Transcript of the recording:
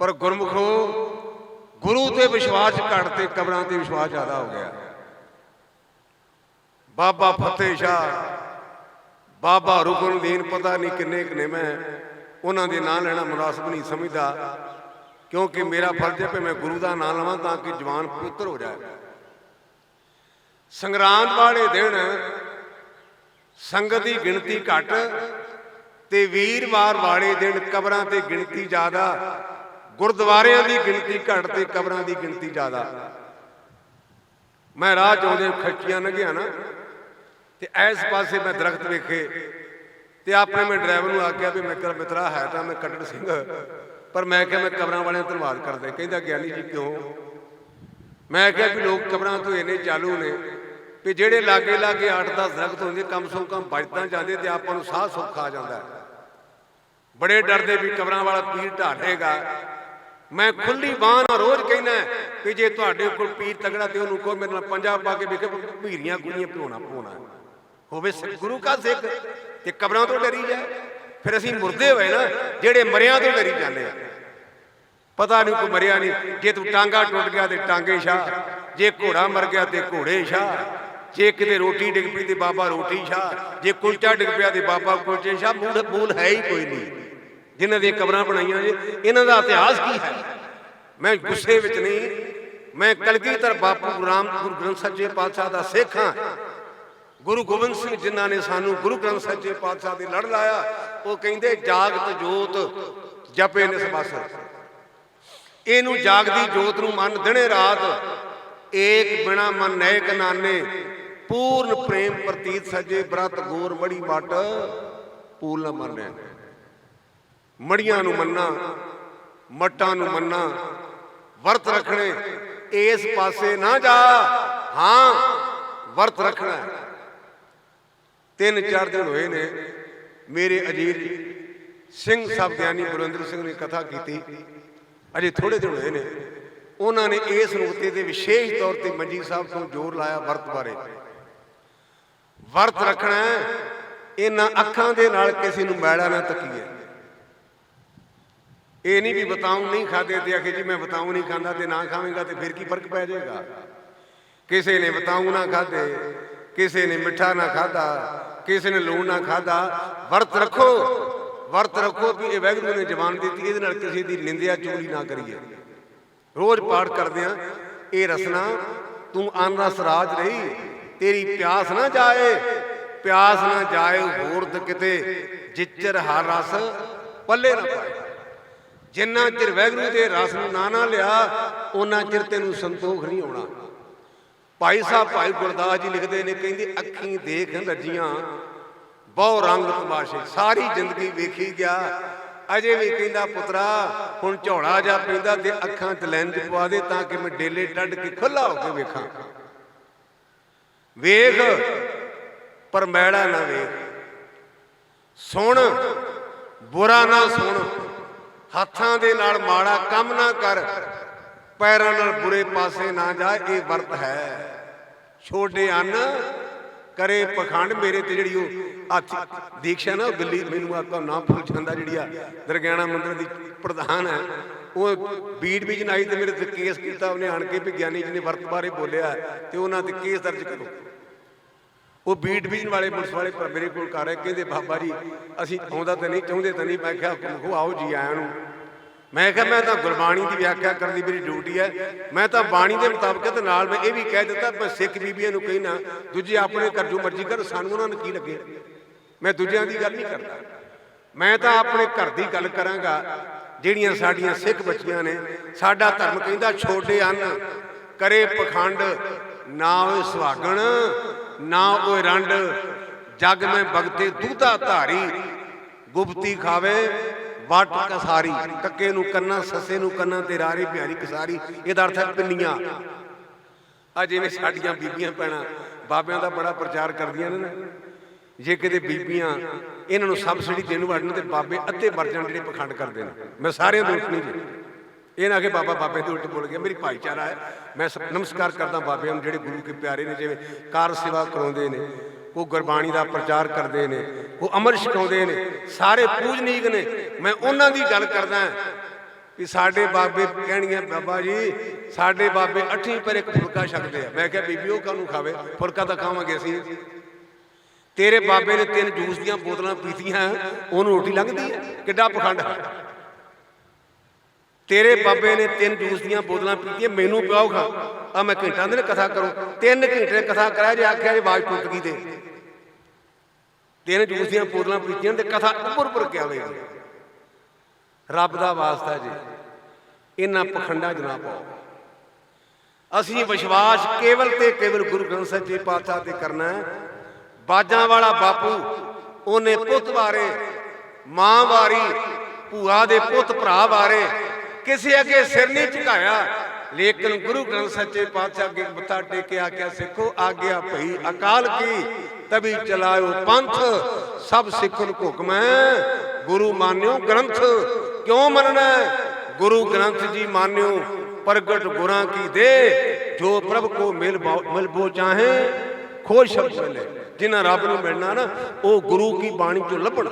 ਪਰ ਗੁਰਮੁਖੋ, ਗੁਰੂ ਤੇ ਵਿਸ਼ਵਾਸ ਘੱਟ ਤੇ ਕਬਰਾਂ ਤੇ ਵਿਸ਼ਵਾਸ ਜ਼ਿਆਦਾ ਹੋ ਗਿਆ। ਬਾਬਾ ਫਤਿਹ ਸ਼ਾਹ, ਬਾਬਾ ਰੁਕਨਦੀਨ ਪਤਾ ਨਹੀਂ ਕਿੰਨੇ ਕਿੰਨੇ ਮੈਂ, ਉਹਨਾਂ ਦੇ ਨਾਂ ਲੈਣਾ ਮੁਨਾਸਬ ਨਹੀਂ ਸਮਝਦਾ, ਕਿਉਂਕਿ ਮੇਰਾ ਫਰਜ਼ ਹੈ ਕਿ ਮੈਂ ਗੁਰੂ ਦਾ ਨਾਂ ਲਵਾਂ ਤਾਂ ਕਿ ਜਵਾਨ ਪਵਿੱਤਰ ਹੋ ਜਾਏ। ਸੰਗਰਾਂਦ ਵਾਲੇ ਦਿਨ ਸੰਗਤ ਦੀ ਗਿਣਤੀ ਘੱਟ ਤੇ ਵੀਰਵਾਰ ਵਾਲੇ ਦਿਨ ਕਬਰਾਂ ਤੇ ਗਿਣਤੀ ਜ਼ਿਆਦਾ। ਗੁਰਦੁਆਰਿਆਂ ਦੀ ਗਿਣਤੀ ਘੱਟ ਤੇ ਕਬਰਾਂ ਦੀ ਗਿਣਤੀ ਜ਼ਿਆਦਾ। ਮੈਂ ਰਾਹ ਚਾਉਂਦੇ ਖੱਚੀਆਂ ਲੰਘਿਆ ਨਾ, ਤੇ ਇਸ ਪਾਸੇ ਮੈਂ ਦਰਖਤ ਵੇਖੇ, ਤੇ ਆਪਣੇ ਮੈਂ ਡਰਾਈਵਰ ਨੂੰ ਆਖਿਆ ਵੀ ਮੈਂ ਮਿੱਤਰਾ, ਹੈ ਤਾਂ ਮੈਂ ਕੱਟੜ ਸਿੰਘ, ਪਰ ਮੈਂ ਕਿਹਾ ਮੈਂ ਕਬਰਾਂ ਵਾਲਿਆਂ ਨੂੰ ਧੰਨਵਾਦ ਕਰਦੇ। ਕਹਿੰਦਾ, ਗਿਆਨੀ ਜੀ ਕਿਉਂ? ਮੈਂ ਕਿਹਾ ਵੀ ਲੋਕ ਕਬਰਾਂ ਤੋਂ ਇੰਨੇ ਚਾਲੂ ਨੇ ਵੀ ਜਿਹੜੇ ਲਾਗੇ ਲਾਗੇ 8-10 ਦਰਖਤ ਹੁੰਦੇ, ਕਮ ਸੋ ਕਮ ਬਚਤਾਂ ਜਾਂਦੇ ਤੇ ਆਪਾਂ ਨੂੰ ਸਾਹ ਸੁੱਖ ਆ ਜਾਂਦਾ। ਬੜੇ ਡਰਦੇ ਵੀ ਕਬਰਾਂ ਵਾਲਾ ਪੀਰ ਢਾਡੇਗਾ ਮੈਂ ਖੁੱਲੀ ਬਾਹ ਨਾਲ ਰੋਜ਼ ਕਹਿਣਾ ਕਿ ਜੇ ਤੁਹਾਡੇ ਕੋਲ ਪੀਰ ਤਗੜਾ ਤੇ ਉਹਨੂੰ ਕਹੋ, ਮੇਰੇ ਨਾਲ ਪੰਜਾ ਪਾ ਕੇ ਵੇਖੇ ਭੀਰੀਆਂ ਕੁੜੀਆਂ ਪਿਉਣਾ ਭੋਣਾ ਹੋਵੇ ਗੁਰੂ ਕਾ ਸਿੱਖ ਤੇ ਕਬਰਾਂ ਤੋਂ ਡਰੀ ਜਾਏ। ਫਿਰ ਅਸੀਂ ਮੁਰਦੇ ਹੋਏ ਨਾ, ਜਿਹੜੇ ਮਰਿਆਂ ਤੋਂ ਡਰੀ ਜਾਂਦੇ ਆ। ਪਤਾ ਨਹੀਂ ਕੋਈ ਮਰਿਆ ਨਹੀਂ। ਜੇ ਤੂੰ ਟਾਂਗਾ ਟੁੱਟ ਗਿਆ ਤੇ ਟਾਂਗੇ ਸ਼ਾਹ ਜੇ ਘੋੜਾ ਮਰ ਗਿਆ ਤੇ ਘੋੜੇ ਸ਼ਾਹ ਜੇ ਕਿਤੇ ਰੋਟੀ ਡਿੱਗ ਪਈ ਤੇ ਬਾਬਾ ਰੋਟੀ ਸ਼ਾਹ ਜੇ ਕੁਲਚਾ ਡਿੱਗ ਪਿਆ ਤੇ ਬਾਬਾ ਕੁਲਚੇ ਸ਼ਾਹ ਮੂਲ ਮੂਲ ਹੈ ਹੀ ਕੋਈ ਨਹੀਂ। ਜਿਨ੍ਹਾਂ ਦੀਆਂ ਕਬਰਾਂ ਬਣਾਈਆਂ ਨੇ, ਇਹਨਾਂ ਦਾ ਇਤਿਹਾਸ ਕੀ ਹੈ? ਮੈਂ ਗੁੱਸੇ ਵਿੱਚ ਨਹੀਂ, ਮੈਂ ਕਲਗੀਧਰ ਬਾਪੂ ਗੁਰੂ ਰਾਮ ਗੁਰੂ ਗ੍ਰੰਥ ਸਾਹਿਬ ਸੱਚੇ ਪਾਤਸ਼ਾਹ ਦਾ ਸਿੱਖ ਹਾਂ। ਗੁਰੂ ਗੋਬਿੰਦ ਸਿੰਘ ਜਿਨ੍ਹਾਂ ਨੇ ਸਾਨੂੰ ਗੁਰੂ ਗ੍ਰੰਥ ਸਾਹਿਬ ਸੱਚੇ ਪਾਤਸ਼ਾਹ ਦੀ ਲੜ ਲਾਇਆ, ਉਹ ਕਹਿੰਦੇ, ਜਾਗਤ ਜੋਤ ਜਪੇ ਨਿਸ ਬਸ ਇਹਨੂੰ ਜਾਗਦੀ ਜੋਤ ਨੂੰ ਮੰਨ ਦਿਨੇ ਰਾਤ, ਏਕ ਬਿਨਾ ਮਨ ਨੈਕ ਨਾਨੇ, ਪੂਰਨ ਪ੍ਰੇਮ ਪ੍ਰਤੀਤ ਸਜੇ ਬ੍ਰਤ ਗੋਰ ਮੜੀ ਮਟ ਪੂਲ ਨ ਮੰਨੈ ਮੜੀਆਂ ਨੂੰ ਮੰਨਾ, ਮੱਟਾਂ ਨੂੰ ਮੰਨਾ, ਵਰਤ ਰੱਖਣੇ, ਇਸ ਪਾਸੇ ਨਾ ਜਾ। ਹਾਂ, ਵਰਤ ਰੱਖਣਾ ਤਿੰਨ ਚਾਰ ਦਿਨ ਹੋਏ ਨੇ, ਮੇਰੇ ਅਜੀਤ ਸਿੰਘ ਸਾਹਿਬ ਗਿਆਨੀ ਗੁਰਿੰਦਰ ਸਿੰਘ ਨੇ ਕਥਾ ਕੀਤੀ। ਅਜੇ ਥੋੜੇ ਦਿਨ ਹੋਏ ਨੇ, ਉਹਨਾਂ ਨੇ ਇਸ ਨੁਕਤੇ ਤੇ ਵਿਸ਼ੇਸ਼ ਤੌਰ ਤੇ ਮੰਜੀ ਸਾਹਿਬ ਤੋਂ ਜ਼ੋਰ ਲਾਇਆ ਵਰਤ ਬਾਰੇ। ਵਰਤ ਰੱਖਣਾ ਇਹਨਾਂ ਅੱਖਾਂ ਦੇ ਨਾਲ ਕਿਸੇ ਨੂੰ ਮੈੜਾ ਨਾ ਤੱਕੀਏ। ਇਹ ਨਹੀਂ ਵੀ ਬਤਾਉ ਨਹੀਂ ਖਾਦੇ ਤੇ ਆਖੇ ਜੀ ਮੈਂ ਬਤਾਉ ਨਹੀਂ ਖਾਂਦਾ ਤੇ ਨਾ ਖਾਵੇਂਗਾ ਤੇ ਫਿਰ ਕੀ ਫ਼ਰਕ ਪੈ ਜਾਏਗਾ? ਕਿਸੇ ਨੇ ਬਤਾਉ ਨਾ ਖਾਦੇ, ਕਿਸੇ ਨੇ ਮਿੱਠਾ ਨਾ ਖਾਦਾ, ਕਿਸੇ ਨੇ ਲੂਣ ਨਾ ਖਾਦਾ, ਵਰਤ ਰੱਖੋ ਵਰਤ ਰੱਖੋ ਵੀ ਇਹ ਵੈਗਰੂ ਨੇ ਜਵਾਨ ਦਿੱਤੀ, ਇਹਦੇ ਨਾਲ ਕਿਸੇ ਦੀ ਨਿੰਦਿਆ ਚੋਰੀ ਨਾ ਕਰੀਏ। ਰੋਜ਼ ਪਾਠ ਕਰਦੇ ਆ ਇਹ ਰਸਨਾ, ਤੂੰ ਅੰਨ ਰਸ ਰਾਜ ਰਹੀ, ਤੇਰੀ ਪਿਆਸ ਨਾ ਜਾਏ, ਪਿਆਸ ਨਾ ਜਾਏ ਹੋਰ ਕਿਤੇ, ਜਿੱਚਰ ਹਰ ਰਸ ਪੱਲੇ ਨਾ ਪਾਏ। ਜਿੰਨਾ ਚਿਰ ਵੈਗਰੂ ਦੇ ਰਸ ਨੂੰ ਨਾ ਨਾ ਲਿਆ ਉਹਨਾਂ ਚਿਰ ਤੈਨੂੰ ਸੰਤੋਖ ਨਹੀਂ ਆਉਣਾ ਭਾਈ ਸਾਹਿਬ, ਭਾਈ ਗੁਰਦਾਸ ਜੀ ਲਿਖਦੇ ਨੇ, ਕਹਿੰਦੇ ਅੱਖੀਂ ਦੇਖ ਲੱਜੀਆਂ, ਬਹੁ ਰੰਗ ਤਮਾਸ਼ੇ, ਸਾਰੀ ਜ਼ਿੰਦਗੀ ਵੇਖੀ ਗਿਆ। ਅਜੇ ਵੀ ਕਹਿੰਦਾ, ਪੁੱਤਰਾ, ਹੁਣ ਝੋਲਾ ਜਾ ਪੈਂਦਾ ਤੇ ਅੱਖਾਂ 'ਚ ਲੈਂਜ ਪਵਾ ਦੇ ਤਾਂ ਕਿ ਮੈਂ ਡੇਲੇ ਟੱਡ ਕੇ ਖੁੱਲਾ ਹੋ ਕੇ ਵੇਖਾਂ। ਵੇਖ, ਪਰ ਮੈੜਾ ਨਾ ਵੇਖ। ਸੁਣ, ਬੁਰਾ ਨਾ ਸੁਣ। ਹੱਥਾਂ ਦੇ ਨਾਲ ਮਾੜਾ ਕੰਮ ਨਾ ਕਰ, ਪੈਰਾਂ ਨਾਲ ਬੁਰੇ ਪਾਸੇ ਨਾ ਜਾ, ਇਹ ਵਰਤ ਹੈ। ਛੋਡੇ ਅੰਨ ਕਰੇ ਪਖੰਡ, ਮੇਰੇ ਤੇ ਜਿਹੜੀ ਉਹ ਹੱਥ ਦੀਕਸ਼ਾ ਨਾ ਉਹ ਦਿੱਲੀ ਮੈਨੂੰ ਆਪਾਂ ਨਾ ਭੁੱਲ ਜਾਂਦਾ ਜਿਹੜੀ ਆ ਦਰਗਿਆਣਾ ਮੰਦਿਰ ਦੀ ਪ੍ਰਧਾਨ ਹੈ। ਉਹ ਬੀੜ ਵਿੱਚ ਨਾਈ ਤੇ ਮੇਰੇ ਤੇ ਕੇਸ ਕੀਤਾ, ਉਹਨੇ ਆਣ ਕੇ ਵੀ ਗਿਆਨੀ ਜੀ ਨੇ ਵਰਤ ਬਾਰੇ ਬੋਲਿਆ ਤੇ ਉਹਨਾਂ ਤੇ ਕੇਸ ਦਰਜ ਕਰੋ। ਉਹ ਬੀਟ ਡਿਵੀਜ਼ਨ ਵਾਲੇ ਪੁਲਿਸ ਵਾਲੇ ਪਰ ਮੇਰੇ ਕੋਲ ਕਰ ਰਹੇ ਕਹਿੰਦੇ, ਬਾਬਾ ਜੀ, ਅਸੀਂ ਆਉਂਦਾ ਤਾਂ ਨਹੀਂ, ਚਾਹੁੰਦੇ ਤਾਂ ਨਹੀਂ। ਮੈਂ ਕਿਹਾ, ਉਹ ਆਓ ਜੀ, ਆਇਆਂ ਨੂੰ। ਮੈਂ ਕਿਹਾ, ਮੈਂ ਤਾਂ ਗੁਰਬਾਣੀ ਦੀ ਵਿਆਖਿਆ ਕਰਨ ਦੀ ਮੇਰੀ ਡਿਊਟੀ ਹੈ। ਮੈਂ ਤਾਂ ਬਾਣੀ ਦੇ ਮੁਤਾਬਕ ਤੇ ਨਾਲ ਮੈਂ ਇਹ ਵੀ ਕਹਿ ਦਿੱਤਾ, ਮੈਂ ਸਿੱਖ ਬੀਬੀਆਂ ਨੂੰ ਕਹਿਣਾ ਦੂਜੇ ਆਪਣੇ ਘਰ ਜੋ ਮਰਜ਼ੀ ਕਰ ਸਾਨੂੰ ਉਹਨਾਂ ਨੂੰ ਕੀ ਲੱਗੇ? ਮੈਂ ਦੂਜਿਆਂ ਦੀ ਗੱਲ ਨਹੀਂ ਕਰਦਾ। ਮੈਂ ਤਾਂ ਆਪਣੇ ਘਰ ਦੀ ਗੱਲ ਕਰਾਂਗਾ, ਜਿਹੜੀਆਂ ਸਾਡੀਆਂ ਸਿੱਖ ਬੱਚੀਆਂ ਨੇ। ਸਾਡਾ ਧਰਮ ਕਹਿੰਦਾ ਛੋਡੇ ਅੰਨ ਕਰੇ ਪਖੰਡ ਨਾ ਓਏ ਸੁਹਾਗਣ। ਨਾ ਓਏ ਰੰਡ, ਜਗ ਮੈਂ ਭਗਤੇ ਦੂਧਾ ਧਾਰੀ। ਗੁਪਤੀ ਖਾਵੇ, ਵਟ ਕਸਾਰੀ। ਕੱਕੇ ਨੂੰ ਕੰਨਾ, ਸੱਸੇ ਨੂੰ ਕੰਨਾ ਤੇ ਰਾਰੀ ਪਿਆਰੀ ਕਸਾਰੀ। ਇਹਦਾ ਅਰਥ ਹੈ ਪਿੰਨੀਆਂ। ਆ ਜਿਵੇਂ ਸਾਡੀਆਂ ਬੀਬੀਆਂ ਪੈਣਾ ਬਾਬਿਆਂ ਦਾ ਬੜਾ ਪ੍ਰਚਾਰ ਕਰਦੀਆਂ ਨੇ ਨਾ। ਜੇ ਕਿਤੇ ਬੀਬੀਆਂ ਇਹਨਾਂ ਨੂੰ ਸਬਸਿਡੀ ਦੇਣ ਵੜਨ ਤੇ ਬਾਬੇ ਅੱਧੇ ਵਰਜਣ ਜਾਣ ਜਿਹੜੇ ਪਖੰਡ ਕਰਦੇ ਨੇ। ਮੈਂ ਸਾਰਿਆਂ ਦੇ ਉਲਟ ਨਹੀਂ ਜੀ। ਇਹ ਨਾ ਕਿ ਬਾਬਾ ਬਾਬੇ ਦੇ ਉਲਟ ਬੋਲ ਗਿਆ, ਮੇਰੀ ਭਾਈਚਾਰਾ ਹੈ। ਮੈਂ ਨਮਸਕਾਰ ਕਰਦਾ ਬਾਬਿਆਂ ਨੂੰ ਜਿਹੜੇ ਗੁਰੂ ਕੇ ਪਿਆਰੇ ਨੇ, ਜਿਵੇਂ ਕਾਰ ਸੇਵਾ ਕਰਾਉਂਦੇ ਨੇ, ਉਹ ਗੁਰਬਾਣੀ ਦਾ ਪ੍ਰਚਾਰ ਕਰਦੇ ਨੇ, ਉਹ ਅਮਰ ਛਕਾਉਂਦੇ ਨੇ, ਸਾਰੇ ਪੂਜਨੀਕ ਨੇ। ਮੈਂ ਉਹਨਾਂ ਦੀ ਗੱਲ ਕਰਦਾ ਵੀ ਸਾਡੇ ਬਾਬੇ ਕਹਿਣੀਆਂ ਬਾਬਾ ਜੀ, ਸਾਡੇ ਬਾਬੇ ਅੱਠੀਂ ਪਰ ਇੱਕ ਫੁਲਕਾ ਛਕਦੇ ਆ। ਮੈਂ ਕਿਹਾ, ਬੀਬੀ, ਉਹ ਕਾਹਨੂੰ ਖਾਵੇ? ਫੁਲਕਾ ਤਾਂ ਖਾਵਾਂਗੇ ਅਸੀਂ। ਤੇਰੇ ਬਾਬੇ ਨੇ ਤਿੰਨ ਜੂਸ ਦੀਆਂ ਬੋਤਲਾਂ ਪੀਤੀਆਂ, ਉਹਨੂੰ ਰੋਟੀ ਲੰਘਦੀ ਹੈ? ਕਿੱਡਾ ਪਖੰਡ ਹੈ ਤੇਰੇ ਬਾਬੇ ਨੇ ਤਿੰਨ ਜੂਸ ਦੀਆਂ ਬੋਤਲਾਂ ਪੀਤੀਆਂ, ਮੈਨੂੰ ਪਿਆਓ ਖਾ। ਆ ਮੈਂ ਘੰਟਾ ਦੇ ਕਥਾ ਕਰੂੰ। ਤਿੰਨ ਘੰਟੇ ਕਥਾ ਕਰਾਇਆ ਜੇ ਆਖਿਆ ਜੇ ਆਵਾਜ਼ ਟੁੱਟ ਗਈ ਤੇ। ਤਿੰਨ ਜੂਸ ਦੀਆਂ ਬੋਤਲਾਂ ਪੀਤੀਆਂ ਤੇ ਕਥਾ ਉੱਪਰ ਉੱਪਰ ਕੇ ਆਵੇਗੀ ਰੱਬ ਦਾ ਵਾਸਤਾ ਜੀ। ਇਹਨਾਂ ਪਖੰਡਾ 'ਚ ਨਾ ਪਾਓ ਅਸੀਂ ਵਿਸ਼ਵਾਸ ਕੇਵਲ ਤੇ ਕੇਵਲ ਗੁਰੂ ਗ੍ਰੰਥ ਸਾਹਿਬ ਜੀ ਪਾਤਸ਼ਾਹ ਤੇ ਕਰਨਾ ਹੈ। ਬਾਜਾਂ ਵਾਲਾ ਬਾਪੂ, ਉਹਨੇ ਪੁੱਤ ਬਾਰੇ ਮਾਂ ਵਾਰੀ, ਭੂਆ ਦੇ ਪੁੱਤ ਭਰਾ ਬਾਰੇ ਕਿਸੇ ਅੱਗੇ ਸਿਰ ਨਹੀਂ ਝੁਕਾਇਆ। ਲੇਕਿਨ ਗੁਰੂ ਗ੍ਰੰਥ ਸੱਚੇ ਪਾਤਸ਼ਾਹ ਅੱਗੇ ਮੱਥਾ ਟੇਕਿਆ ਕਿਆ ਸਿੱਖੋ, ਆਗਿਆ ਭਈ ਅਕਾਲ ਕੀ ਤਬੀ ਚਲਾਇਓ ਪੰਥ, ਸਭ ਸਿੱਖਨ ਹੁਕਮ ਹੈ। ਗੁਰੂ ਮਾਨਿਓ ਗ੍ਰੰਥ, ਕਿਉਂ ਮੰਨਣਾ ਗੁਰੂ ਗ੍ਰੰਥ ਜੀ ਮਾਨਿਓ, ਪ੍ਰਗਟ ਗੁਰਾਂ ਕੀ ਦੇ, ਜੋ ਪ੍ਰਭ ਕੋ ਮਿਲ ਮਿਲਬੋ ਚਾਹੇ, ਖੋਜ ਸ਼ਬਦ ਮਿਲੇ। ਜਿਨ੍ਹਾਂ ਰੱਬ ਨੂੰ ਮਿਲਣਾ ਨਾ, ਉਹ ਗੁਰੂ ਕੀ ਬਾਣੀ ਚੋਂ ਲੱਭਣ।